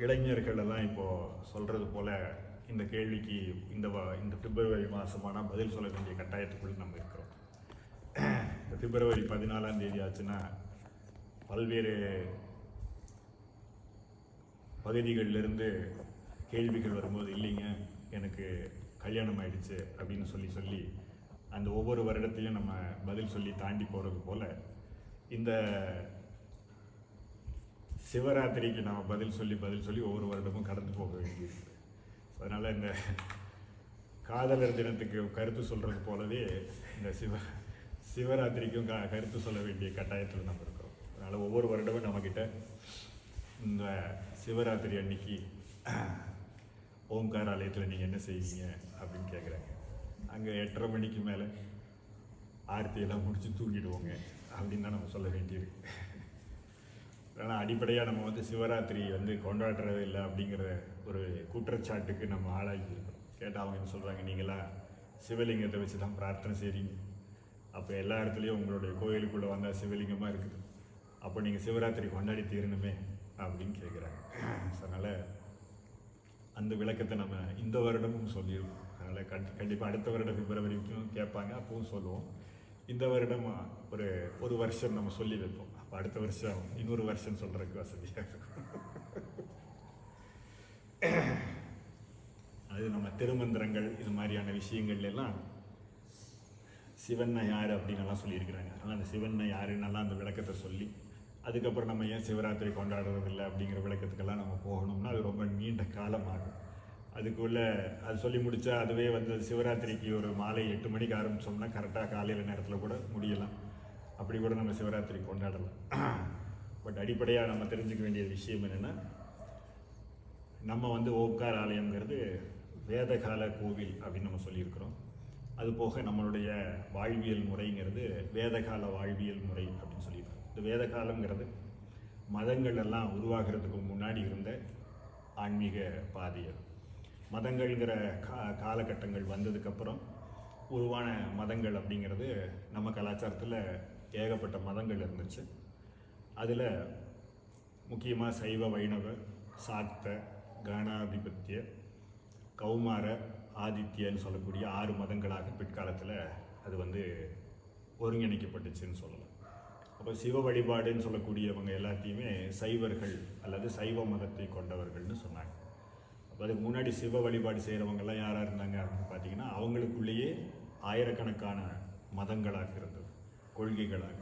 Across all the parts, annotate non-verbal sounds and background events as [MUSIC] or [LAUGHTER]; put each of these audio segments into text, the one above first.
இளைஞர்கள் எல்லாம் இப்போது சொல்கிறது போல் இந்த கேள்விக்கு இந்த இந்த பிப்ரவரி மாதமான பதில் சொல்ல வேண்டிய கட்டாயத்துக்குள் நம்ம இருக்கிறோம். இந்த பிப்ரவரி பதினாலாம் தேதி ஆச்சுன்னா பல்வேறு பகுதிகளிலிருந்து கேள்விகள் வரும்போது இல்லைங்க எனக்கு கல்யாணம் ஆயிடுச்சு அப்படின்னு சொல்லி சொல்லி அந்த ஒவ்வொரு வருடத்தையும் நம்ம பதில் சொல்லி தாண்டி போகிறது போல் இந்த சிவராத்திரிக்கு நம்ம பதில் சொல்லி பதில் சொல்லி ஒவ்வொரு வருடமும் கடந்து போக வேண்டியிருக்கு அதனால் இந்த காதலர் தினத்துக்கு கருத்து சொல்கிறது போலவே இந்த சிவ சிவராத்திரிக்கும் க கருத்து சொல்ல வேண்டிய கட்டாயத்தில் நம்ம இருக்கிறோம் அதனால் ஒவ்வொரு வருடமும் நம்மக்கிட்ட இந்த சிவராத்திரி அன்னைக்கு ஓம்கார ஆலயத்தில் நீங்கள் என்ன செய்வீங்க அப்படின்னு கேட்குறாங்க அங்கே எட்டரை மணிக்கு மேலே ஆர்த்தியெல்லாம் முடித்து தூங்கிடுவோங்க அப்படின்னு தான் நம்ம சொல்ல வேண்டியிருக்கு ஆனால் அடிப்படையாக நம்ம வந்து சிவராத்திரி வந்து கொண்டாடுறது இல்லை அப்படிங்கிற ஒரு குற்றச்சாட்டுக்கு நம்ம ஆளாகி கேட்டால் அவங்க என்ன சொல்கிறாங்க நீங்களாம் சிவலிங்கத்தை வச்சு தான் பிரார்த்தனை செய்கிறீங்க அப்போ எல்லா இடத்துலையும் உங்களுடைய கோயிலுக்குள்ளே வந்தால் சிவலிங்கமாக இருக்குது. அப்போ நீங்கள் சிவராத்திரி கொண்டாடி தீரணுமே அப்படின்னு கேட்குறாங்க ஸோ அதனால் அந்த விளக்கத்தை நம்ம இந்த வருடமும் சொல்லிடுவோம் அதனால் கண்டி கண்டிப்பாக அடுத்த வருடம் பிப்ரவரிக்கும் கேட்பாங்க அப்பவும் சொல்லுவோம். இந்த வருடம் ஒரு ஒரு வருஷம் நம்ம சொல்லி வைப்போம். அடுத்த வருஷம் இன்னொரு வருஷம் சொல்கிறதுக்கு வசதியாக இருக்கும். அது நம்ம திருமந்திரங்கள் இது மாதிரியான விஷயங்கள்ல எல்லாம் சிவனை யார் அப்படின்னு எல்லாம் சொல்லியிருக்கிறாங்க. அதனால் அந்த சிவனை யாருன்னெல்லாம் அந்த விளக்கத்தை சொல்லி அதுக்கப்புறம் நம்ம ஏன் சிவராத்திரி கொண்டாடுறதில்லை அப்படிங்கிற விளக்கத்துக்கெல்லாம் நம்ம போகணும்னா அது ரொம்ப நீண்ட காலம் ஆகும் அதுக்குள்ள அது சொல்லி முடித்தா அதுவே வந்து சிவராத்திரிக்கு ஒரு மாலை எட்டு மணிக்கு ஆரம்பிச்சோம்னா கரெக்டாக காலையில் நேரத்தில் கூட முடியலாம். அப்படி கூட நம்ம சிவராத்திரி கொண்டாடலாம். பட் அடிப்படையாக நம்ம தெரிஞ்சுக்க வேண்டிய விஷயம் என்னென்னா நம்ம வந்து ஓம்கார் ஆலயங்கிறது வேதகால கோவில் அப்படின்னு நம்ம சொல்லியிருக்கிறோம். அது போக நம்மளுடைய வாழ்வியல் முறைங்கிறது வேதகால வாழ்வியல் முறை அப்படின்னு சொல்லியிருக்கோம் இந்த வேதகாலங்கிறது மதங்கள் எல்லாம் உருவாகிறதுக்கு முன்னாடி இருந்த ஆன்மீக பாதையர் மதங்கள்ங்கிற கா காலகட்டங்கள் வந்ததுக்கப்புறம் உருவான மதங்கள் அப்படிங்கிறது நம்ம கலாச்சாரத்தில் ஏகப்பட்ட மதங்கள் இருந்துச்சு. அதில் முக்கியமாக சைவ வைணவ சாக்த கணாதிபத்திய கௌமார ஆதித்யன்னு சொல்லக்கூடிய ஆறு மதங்களாக பிற்காலத்தில் அது வந்து ஒருங்கிணைக்கப்பட்டுச்சுன்னு சொல்லலாம். அப்போ சிவ வழிபாடுன்னு சொல்லக்கூடியவங்க எல்லாத்தையுமே சைவர்கள் அல்லது சைவ மதத்தை கொண்டவர்கள்னு சொன்னாங்க. அப்போ அதுக்கு முன்னாடி சிவ வழிபாடு செய்கிறவங்கெல்லாம் யாராக இருந்தாங்க அப்படின்னு பார்த்தீங்கன்னா அவங்களுக்குள்ளேயே ஆயிரக்கணக்கான மதங்களாக இருந்தது. கொள்கைகளாக.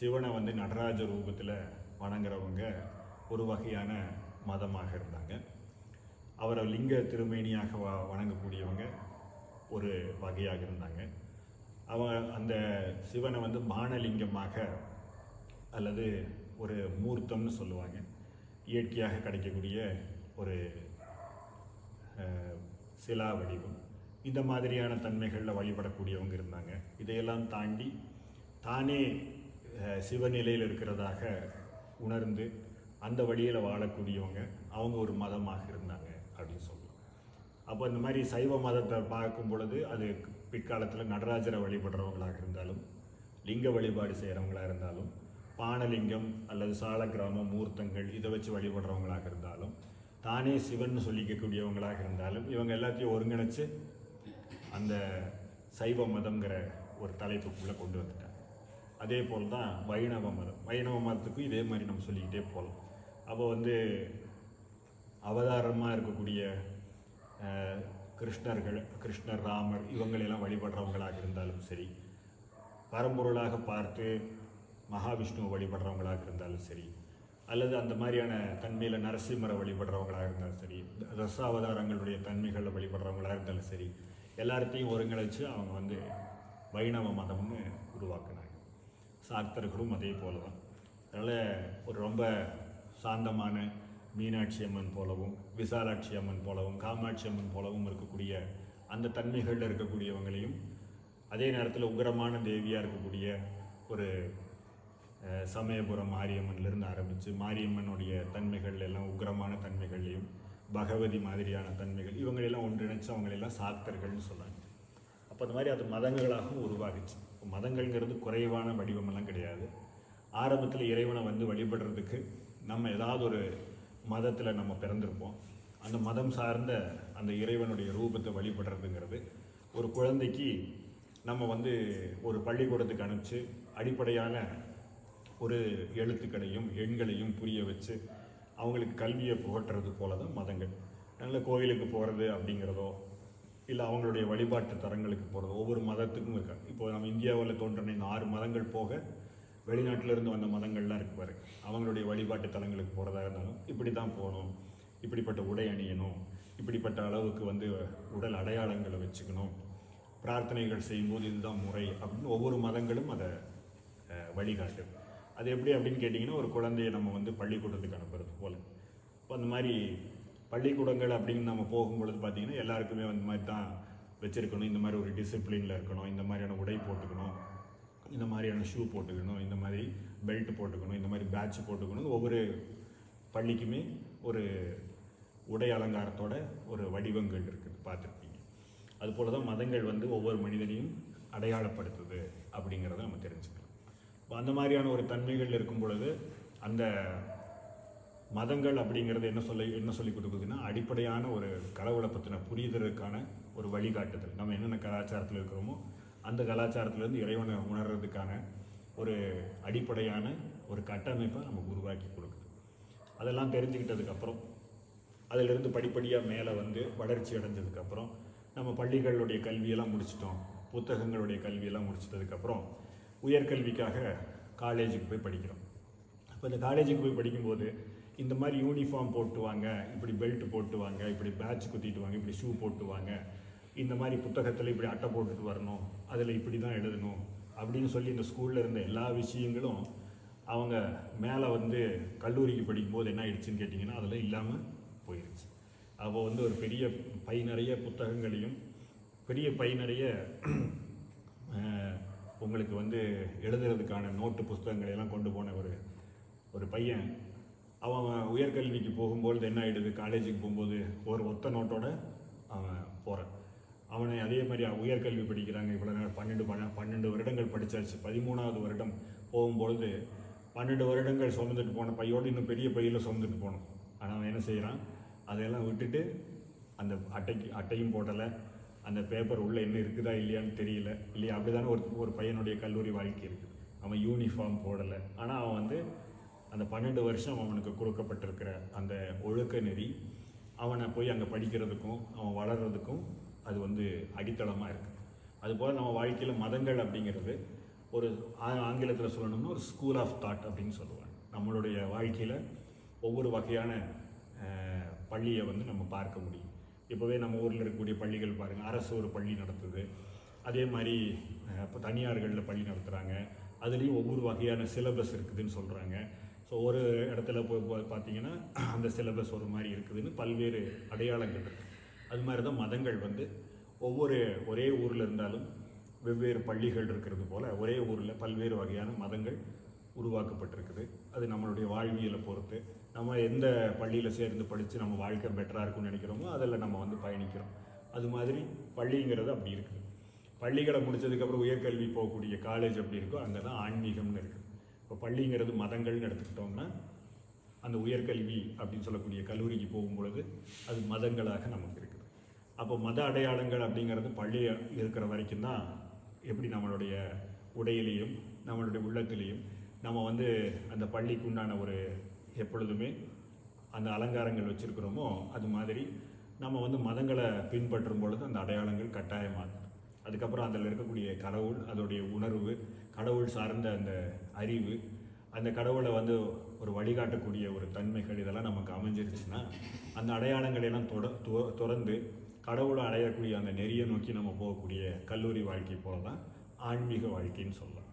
சிவனை வந்து நடராஜ ரூபத்தில் வணங்குறவங்க ஒரு வகையான மதமாக இருந்தாங்க. அவரை லிங்க திருமேனியாக வ வணங்கக்கூடியவங்க ஒரு வகையாக இருந்தாங்க. அவன் அந்த சிவனை வந்து பானலிங்கமாக அல்லது ஒரு மூர்த்தம்னு சொல்லுவாங்க. இயற்கையாக கிடைக்கக்கூடிய ஒரு சிலா வடிவம். இந்த மாதிரியான தன்மைகளில் வழிபடக்கூடியவங்க இருந்தாங்க. இதையெல்லாம் தாண்டி தானே சிவநிலையில் இருக்கிறதாக உணர்ந்து அந்த வழியில் வாழக்கூடியவங்க அவங்க ஒரு மதமாக இருந்தாங்க அப்படின்னு சொல்லலாம். அப்போ இந்த மாதிரி சைவ மதத்தை பார்க்கும் பொழுது அது பிற்காலத்தில் நடராஜரை வழிபடுறவங்களாக இருந்தாலும் லிங்க வழிபாடு செய்கிறவங்களாக இருந்தாலும் பானலிங்கம் அல்லது சால கிராமம் மூர்த்தங்கள் இதை வச்சு வழிபடுறவங்களாக இருந்தாலும் தானே சிவன் சொல்லிக்கக்கூடியவங்களாக இருந்தாலும் இவங்க எல்லாத்தையும் ஒருங்கிணைச்சு அந்த சைவ மதம்ங்கிற ஒரு தலைப்புக்குள்ளே கொண்டு வந்துட்டாங்க. அதே போல் தான் வைணவ மதம் வைணவ மதத்துக்கும் இதே மாதிரி நம்ம சொல்லிக்கிட்டே போகலாம். அப்போ வந்து அவதாரமாக இருக்கக்கூடிய கிருஷ்ணர்கள் கிருஷ்ணர் ராமர் இவங்களெல்லாம் வழிபடுறவங்களாக இருந்தாலும் சரி பரம்பொருளாக பார்த்து மகாவிஷ்ணுவை வழிபடுறவங்களாக இருந்தாலும் சரி அல்லது அந்த மாதிரியான தன்மையில் நரசிம்மரை வழிபடுறவங்களாக இருந்தாலும் சரி தசாவதாரங்களுடைய தன்மைகளில் வழிபடுறவங்களாக இருந்தாலும் சரி எல்லாத்தையும் ஒருங்கிணைச்சு அவங்க வந்து வைணவ மதம்னு உருவாக்குனாங்க. சாக்தர்களும் அதே போல தான் அதனால் ஒரு ரொம்ப சாந்தமான மீனாட்சி அம்மன் போலவும் விசாலாட்சி அம்மன் போலவும் காமாட்சி அம்மன் போலவும் இருக்கக்கூடிய அந்த தன்மைகளில் இருக்கக்கூடியவங்களையும் அதே நேரத்தில் உக்கிரமான தேவியாக இருக்கக்கூடிய ஒரு சமயபுரம் மாரியம்மன்லேருந்து ஆரம்பித்து மாரியம்மனுடைய தன்மைகள் எல்லாம் உக்கிரமான தன்மைகள்லையும் பகவதி மாதிரியான தன்மைகள் இவங்களெல்லாம் ஒன்றிணைச்சு அவங்களெல்லாம் சாக்தர்கள்னு சொன்னாங்க அப்போ அந்த மாதிரி அது மதங்களாகவும் உருவாகுச்சு. மதங்கள்ங்கிறது குறைவான வடிவமெல்லாம் கிடையாது. ஆரம்பத்தில் இறைவனை வந்து வழிபடுறதுக்கு நம்ம ஏதாவது ஒரு மதத்தில் நம்ம பிறந்திருப்போம். அந்த மதம் சார்ந்த அந்த இறைவனுடைய ரூபத்தை வழிபடுறதுங்கிறது ஒரு குழந்தைக்கு நம்ம வந்து ஒரு பள்ளிக்கூடத்துக்கு அனுப்பிச்சு அடிப்படையான ஒரு எழுத்துக்களையும் எண்களையும் புரிய வச்சு அவங்களுக்கு கல்வியை புகட்டுறது போல தான் மதங்கள். நல்ல கோயிலுக்கு போகிறது அப்படிங்கிறதோ இல்லை அவங்களுடைய வழிபாட்டு தரங்களுக்கு போகிறது ஒவ்வொரு மதத்துக்கும் இருக்கா. இப்போ நம்ம இந்தியாவில் தோன்றின இந்த ஆறு மதங்கள் போக வெளிநாட்டிலிருந்து வந்த மதங்கள்லாம் இருக்கு பாரு. அவங்களுடைய வழிபாட்டு தலங்களுக்கு போகிறதா இருந்தாலும் இப்படி தான் போகணும். இப்படிப்பட்ட உடை அணியணும். இப்படிப்பட்ட அளவுக்கு வந்து உடல் அடையாளங்களை வச்சுக்கணும். பிரார்த்தனைகள் செய்யும்போது இதுதான் முறை அப்படின்னு ஒவ்வொரு மதங்களும் அதை வழிகாட்டு அது எப்படி அப்படின்னு கேட்டிங்கன்னா ஒரு குழந்தைய நம்ம வந்து பள்ளிக்கூடத்துக்கு அனுப்புறது போல். இப்போ அந்த மாதிரி பள்ளிக்கூடங்கள் அப்படின்னு நம்ம போகும்பொழுது பார்த்தீங்கன்னா எல்லாருக்குமே அந்த மாதிரி தான் வச்சுருக்கணும். இந்த மாதிரி ஒரு டிசிப்ளினில் இருக்கணும். இந்த மாதிரியான உடை போட்டுக்கணும். இந்த மாதிரியான ஷூ போட்டுக்கணும். இந்த மாதிரி பெல்ட் போட்டுக்கணும். இந்த மாதிரி பேட்ச் போட்டுக்கணும். ஒவ்வொரு பள்ளிக்குமே ஒரு உடை அலங்காரத்தோட ஒரு வடிவங்கள் இருக்குது. பார்த்துருப்பீங்க. அதுபோல் தான் மதங்கள் வந்து ஒவ்வொரு மனிதனையும் அடையாளப்படுத்துது அப்படிங்கிறத நம்ம தெரிஞ்சுக்கலாம். இப்போ அந்த மாதிரியான ஒரு தன்மைகள் இருக்கும் பொழுது அந்த மதங்கள் அப்படிங்கிறது என்ன சொல்லி என்ன சொல்லி கொடுக்குதுன்னா அடிப்படையான ஒரு கடவுளை பற்றின புரிதலுக்கான ஒரு வழிகாட்டுதல். நம்ம என்னென்ன கலாச்சாரத்தில் இருக்கிறோமோ அந்த கலாச்சாரத்திலேருந்து இறைவனை உணர்றதுக்கான ஒரு அடிப்படையான ஒரு கட்டமைப்பை நமக்கு உருவாக்கி கொடுக்குது. அதெல்லாம் தெரிஞ்சுக்கிட்டதுக்கப்புறம் அதிலிருந்து படிப்படியாக மேலே வந்து வளர்ச்சி அடைஞ்சதுக்கப்புறம் நம்ம பள்ளிகளுடைய கல்வியெல்லாம் முடிச்சிட்டோம். புத்தகங்களுடைய கல்வியெல்லாம் முடிச்சிட்டதுக்கப்புறம் உயர்கல்விக்காக காலேஜுக்கு போய் படிக்கிறோம். அப்போ இந்த காலேஜுக்கு போய் படிக்கும்போது இந்த மாதிரி யூனிஃபார்ம் போட்டுவாங்க இப்படி பெல்ட் போட்டுவாங்க இப்படி பேட்ச் குத்திட்டு வாங்க இப்படி ஷூ போட்டுவாங்க. இந்த மாதிரி புத்தகத்தில் இப்படி அட்டை போட்டுட்டு வரணும் அதில் இப்படி தான் எழுதணும் அப்படின்னு சொல்லி இந்த ஸ்கூலில் இருந்த எல்லா விஷயங்களும் அவங்க மேலே வந்து கல்லூரிக்கு படிக்கும்போது என்ன ஆயிடுச்சுன்னு கேட்டிங்கன்னா அதெல்லாம் இல்லாமல் போயிடுச்சு அப்போ வந்து ஒரு பெரிய பை நிறைய புத்தகங்களையும் பெரிய பை நிறைய உங்களுக்கு வந்து எழுதுறதுக்கான நோட்டு புஸ்தகங்களையெல்லாம் கொண்டு போன ஒரு ஒரு பையன் அவன் உயர்கல்விக்கு போகும்போது என்ன ஆகிடுது காலேஜுக்கு போகும்போது ஒரு ஒத்த நோட்டோட அவன் போகிறான் அவனை அதே மாதிரி உயர்கல்வி படிக்கிறாங்க. இவ்வளோ நேரம் பன்னெண்டு பன்ன பன்னெண்டு வருடங்கள் படித்தாச்சு பதிமூணாவது வருடம் போகும்பொழுது பன்னெண்டு வருடங்கள் சுமந்துட்டு போன பையோடு இன்னும் பெரிய பையில் சுமந்துட்டு போகணும் ஆனால் அவன் என்ன செய்கிறான் அதையெல்லாம் விட்டுட்டு அந்த அட்டைக்கு அட்டையும் போடலை. அந்த பேப்பர் உள்ளே என்ன இருக்குதா இல்லையான்னு தெரியல. இல்லையா? அப்படி தானே ஒரு ஒரு பையனுடைய கல்லூரி வாழ்க்கை இருக்குது. அவன் யூனிஃபார்ம் போடலை. ஆனால் அவன் வந்து அந்த பன்னெண்டு வருஷம் அவனுக்கு கொடுக்கப்பட்டிருக்கிற அந்த ஒழுக்க நெறி அவனை போய் அங்கே படிக்கிறதுக்கும் அவன் வளர்கிறதுக்கும் அது வந்து அடித்தளமாக இருக்குது அதுபோல் நம்ம வாழ்க்கையில் மதங்கள் அப்படிங்கிறது ஒரு ஆங்கிலத்தில் சொல்லணும்னா ஒரு ஸ்கூல் ஆஃப் தாட் அப்படின்னு சொல்லுவாங்க. நம்மளுடைய வாழ்க்கையில் ஒவ்வொரு வகையான பள்ளியை வந்து நம்ம பார்க்க முடியும். இப்போவே நம்ம ஊரில் இருக்கக்கூடிய பள்ளிகள் பாருங்கள் அரசு ஒரு பள்ளி நடத்துது. அதே மாதிரி இப்போ தனியார்களில் பள்ளி நடத்துகிறாங்க அதுலேயும் ஒவ்வொரு வகையான சிலபஸ் இருக்குதுன்னு சொல்கிறாங்க ஸோ ஒரு இடத்துல போய் பார்த்தீங்கன்னா [CLEARS THROAT] அந்த சிலபஸ் ஒரு மாதிரி இருக்குதுன்னு பல்வேறு அடையாளங்கள் இருக்குது அது மாதிரி தான் மதங்கள் வந்து ஒவ்வொரு ஒரே ஊரில் இருந்தாலும் வெவ்வேறு பள்ளிகள் இருக்கிறது போல் ஒரே ஊரில் பல்வேறு வகையான மதங்கள் உருவாக்கப்பட்டிருக்குது. அது நம்மளுடைய வாழ்வியலை பொறுத்து நம்ம எந்த பள்ளியில் சேர்ந்து படித்து நம்ம வாழ்க்கை பெட்டராக இருக்கும்னு நினைக்கிறோமோ அதில் நம்ம வந்து பயணிக்கிறோம். அது மாதிரி பள்ளிங்கிறது அப்படி இருக்குது. பள்ளிகளை முடிச்சதுக்கப்புறம் உயர்கல்வி போகக்கூடிய காலேஜ் அப்படி இருக்கோ அங்கே தான் ஆன்மீகம்னு இருக்குது. இப்போ பள்ளிங்கிறது மதங்கள்னு எடுத்துக்கிட்டோம்னா அந்த உயர்கல்வி அப்படின்னு சொல்லக்கூடிய கல்லூரிக்கு போகும்பொழுது அது மதங்களாக நமக்கு இருக்குது. அப்போ மத அடையாளங்கள் அப்படிங்கிறது பள்ளி இருக்கிற வரைக்கும் தான் எப்படி நம்மளுடைய உடையிலையும் நம்மளுடைய உள்ளத்திலையும் நம்ம வந்து அந்த பள்ளிக்கு உண்டான ஒரு எப்பொழுதுமே அந்த அலங்காரங்கள் வச்சுருக்கிறோமோ அது மாதிரி நம்ம வந்து மதங்களை பின்பற்றும் பொழுது அந்த அடையாளங்கள் கட்டாயமாகும். அதுக்கப்புறம் அதில் இருக்கக்கூடிய கடவுள் அதோடைய உணர்வு கடவுள் சார்ந்த அந்த அறிவு அந்த கடவுளை வந்து ஒரு வழிகாட்டக்கூடிய ஒரு தன்மைகள் இதெல்லாம் நமக்கு அமைஞ்சிருச்சுன்னா அந்த அடையாளங்களை எல்லாம் தொட துறந்து கடவுளை அடையக்கூடிய அந்த நெறியை நோக்கி நம்ம போகக்கூடிய கல்லூரி வாழ்க்கை போல தான் ஆன்மீக வாழ்க்கைன்னு சொல்லலாம்.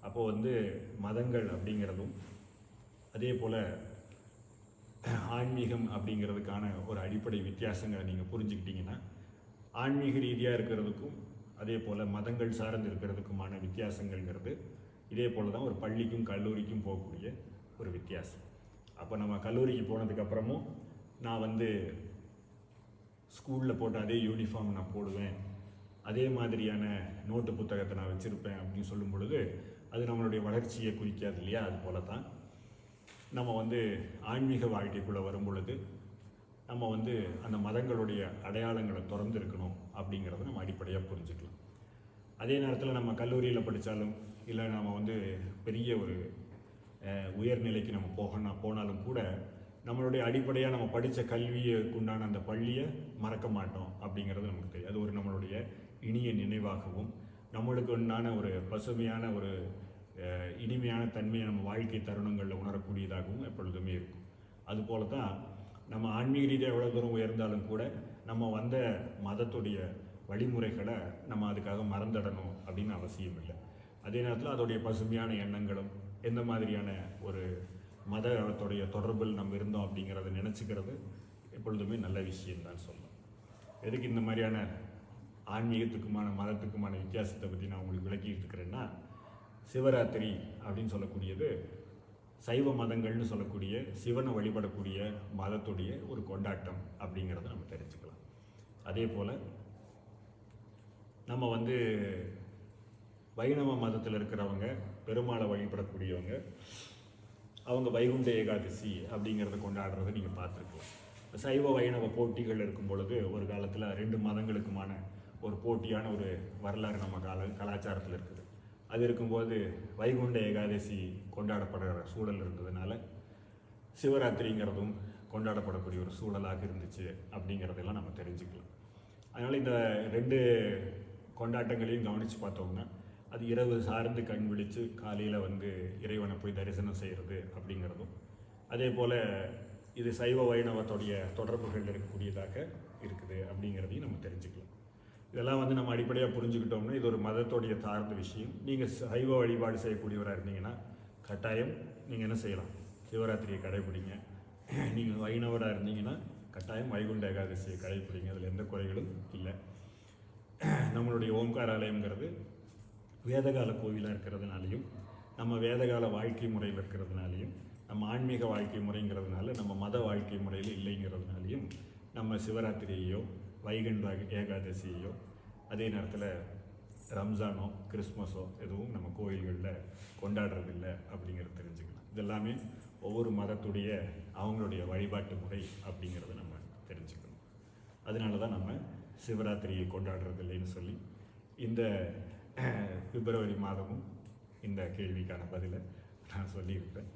அப்போது வந்து மதங்கள் அப்படிங்கிறதும் அதே போல் ஆன்மீகம் அப்படிங்கிறதுக்கான ஒரு அடிப்படை வித்தியாசங்களை நீங்கள் புரிஞ்சுக்கிட்டிங்கன்னா ஆன்மீக ரீதியாக இருக்கிறதுக்கும் அதே போல் மதங்கள் சார்ந்து இருக்கிறதுக்குமான வித்தியாசங்கள்ங்கிறது இதே போல் தான் ஒரு பள்ளிக்கும் கல்லூரிக்கும் போகக்கூடிய ஒரு வித்தியாசம். அப்போ நம்ம கல்லூரிக்கு போனதுக்கப்புறமும் நான் வந்து ஸ்கூலில் போட்ட அதே யூனிஃபார்ம் நான் போடுவேன். அதே மாதிரியான நோட்டு புத்தகத்தை நான் வச்சுருப்பேன் அப்படின்னு சொல்லும் பொழுது அது நம்மளுடைய வளர்ச்சியை குறிக்காது இல்லையா? அது போல தான் நம்ம வந்து ஆன்மீக வாழ்க்கைக்குள்ளே வரும் பொழுது நம்ம வந்து அந்த மதங்களுடைய அடையாளங்களை திறந்து இருக்கணும் அப்படிங்கிறத நம்ம அடிப்படையாக புரிஞ்சுக்கலாம். அதே நேரத்தில் நம்ம கல்லூரியில் படித்தாலும் இல்லை நம்ம வந்து பெரிய ஒரு உயர்நிலைக்கு நம்ம போகணும் போனாலும் கூட நம்மளுடைய அடிப்படையாக நம்ம படித்த கல்வியுக்கு உண்டான அந்த பள்ளியை மறக்க மாட்டோம் அப்படிங்கிறது நமக்கு தெரியும். அது ஒரு நம்மளுடைய இனிய நினைவாகவும் நம்மளுக்கு உண்டான ஒரு பசுமையான ஒரு இனிமையான தன்மையை நம்ம வாழ்க்கை தருணங்களில் உணரக்கூடியதாகவும் எப்பொழுதுமே இருக்கும். அதுபோல தான் நம்ம ஆன்மீக ரீதியாக எவ்வளோ தூரம் உயர்ந்தாலும் கூட நம்ம வந்த மதத்துடைய வழிமுறைகளை நம்ம அதுக்காக மறந்துடணும் அப்படின்னு அவசியம் இல்லை. அதே நேரத்தில் அதோடைய பசுமையான எண்ணங்களும் எந்த மாதிரியான ஒரு மதத்துடைய தொடர்பில் நம்ம இருந்தோம் அப்படிங்கிறத நினச்சிக்கிறது எப்பொழுதுமே நல்ல விஷயம்தான் சொல்லலாம் எதுக்கு இந்த மாதிரியான ஆன்மீகத்துக்குமான மதத்துக்குமான வித்தியாசத்தை பற்றி நான் உங்களுக்கு விளக்கிட்டு இருக்கிறேன்னா சிவராத்திரி அப்படின்னு சொல்லக்கூடியது சைவ மதங்கள்னு சொல்லக்கூடிய சிவனை வழிபடக்கூடிய மதத்துடைய ஒரு கொண்டாட்டம் அப்படிங்கிறத நம்ம தெரிஞ்சுக்கலாம். அதே போல் நம்ம வந்து வைணவ மதத்தில் இருக்கிறவங்க பெருமாளை வழிபடக்கூடியவங்க அவங்க வைகுண்ட ஏகாதசி அப்படிங்கிறத கொண்டாடுறத நீங்கள் பார்த்துருக்கலாம். சைவ வைணவ போட்டிகள் இருக்கும் பொழுது ஒரு காலத்தில் ரெண்டு மதங்களுக்குமான ஒரு போட்டியான ஒரு வரலாறு நம்ம கால கலாச்சாரத்தில் இருக்குது. அது இருக்கும்போது வைகுண்ட ஏகாதசி கொண்டாடப்படுகிற சூழல் இருந்ததுனால சிவராத்திரிங்கிறதும் கொண்டாடப்படக்கூடிய ஒரு சூழலாக இருந்துச்சு அப்படிங்கிறதெல்லாம் நம்ம தெரிஞ்சுக்கலாம். அதனால் இந்த ரெண்டு கொண்டாட்டங்களையும் கவனித்து பார்த்தோம்னா அது இரவு சார்ந்து கண் விழித்து காலையில் வந்து இறைவனை போய் தரிசனம் செய்கிறது அப்படிங்கிறதும் அதே போல் இது சைவ வைணவத்துடைய தொடர்புகள் இருக்கக்கூடியதாக இருக்குது அப்படிங்கிறதையும் நம்ம தெரிஞ்சுக்கலாம். இதெல்லாம் வந்து நம்ம அடிப்படையாக புரிஞ்சுக்கிட்டோம்னா இது ஒரு மதத்துடைய சார்ந்த விஷயம். நீங்கள் சைவ வழிபாடு செய்யக்கூடியவராக இருந்தீங்கன்னா கட்டாயம் நீங்கள் என்ன செய்யலாம்? சிவராத்திரியை கடைபிடிங்க. [CLEARS THROAT] நீங்கள் வைணவராக இருந்தீங்கன்னா கட்டாயம் வைகுண்ட ஏகாதசியை கடைபிடிங்க. அதில் எந்த குறைகளும் இல்லை. [CLEARS THROAT] நம்மளுடைய ஓம்கார ஆலயங்கிறது வேதகால கோவிலாக இருக்கிறதுனாலையும் நம்ம வேதகால வாழ்க்கை முறையில் இருக்கிறதுனாலையும் நம்ம ஆன்மீக வாழ்க்கை முறைங்கிறதுனால நம்ம மத வாழ்க்கை முறையில் இல்லைங்கிறதுனாலையும் நம்ம சிவராத்திரியையோ வைகுண்ட ஏகாதசியோ அதே நேரத்தில் ரம்ஜானோ கிறிஸ்மஸோ எதுவும் நம்ம கோயில்களில் கொண்டாடுறதில்லை அப்படிங்கிறத தெரிஞ்சுக்கலாம் இதெல்லாமே ஒவ்வொரு மதத்துடைய அவங்களுடைய வழிபாட்டு முறை அப்படிங்கிறத நம்ம தெரிஞ்சுக்கணும். அதனால தான் நம்ம சிவராத்திரியை கொண்டாடுறது இல்லைன்னு சொல்லி இந்த பிப்ரவரி மாதமும் இந்த கேள்விக்கான பதிலை நான் சொல்லியிருப்பேன்.